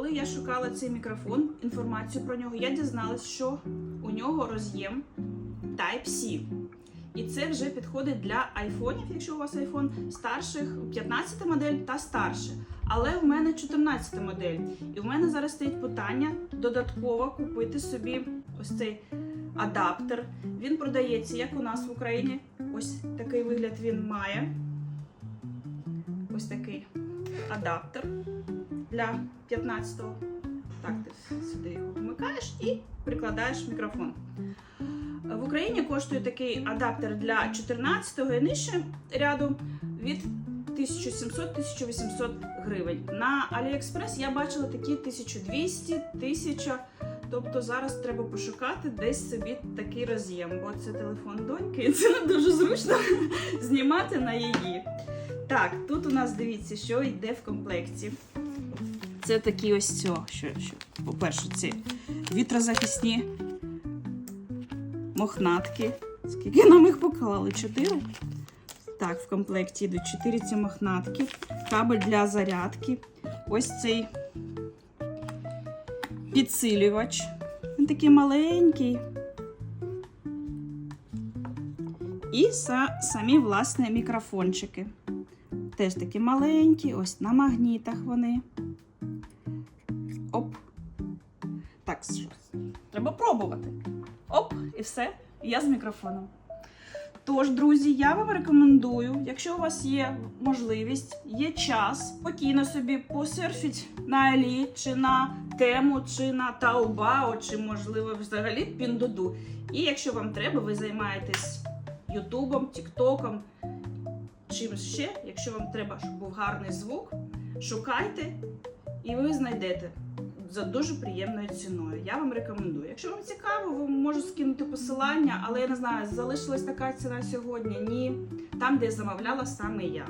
коли я шукала цей мікрофон, інформацію про нього, я дізналась, що у нього роз'єм Type-C. І це вже підходить для айфонів, якщо у вас айфон старших, 15 модель та старше. Але в мене 14 модель. І в мене зараз стоїть питання додатково купити собі ось цей адаптер. Він продається як у нас в Україні. Ось такий вигляд він має. Ось такий адаптер для 15-го. Так, ти сюди його вмикаєш і прикладаєш мікрофон. В Україні коштує такий адаптер для 14-го і нижче ряду від 1700-1800 гривень. На AliExpress я бачила такі 1200 1000 Тобто зараз треба пошукати десь собі такий роз'єм, бо це телефон доньки, і це дуже зручно знімати на її. Так, тут у нас дивіться, що йде в комплекті. Це такі ось цього. Що, що, по-перше, ці вітрозахисні мохнатки. Скільки нам їх поклали? Чотири? Так, в комплекті йдуть чотири ці мохнатки, кабель для зарядки. Ось цей підсилювач. Він такий маленький. І са- самі, власне, мікрофончики. Теж такі маленькі, ось на магнітах вони. Оп. Так. Треба пробувати. Оп, і все. Я з мікрофоном. Тож, друзі, я вам рекомендую, якщо у вас є можливість, є час, спокійно собі посерфіть на Алі, чи на тему, чи на Таобао, чи, можливо, взагалі Піндоду. І якщо вам треба, ви займаєтесь Ютубом, Тіктоком, чимось ще. Якщо вам треба, щоб був гарний звук, шукайте і ви знайдете за дуже приємною ціною. Я вам рекомендую. Якщо вам цікаво, ви можу скинути посилання, але я не знаю, залишилась така ціна сьогодні. Ні, там, де замовляла саме я.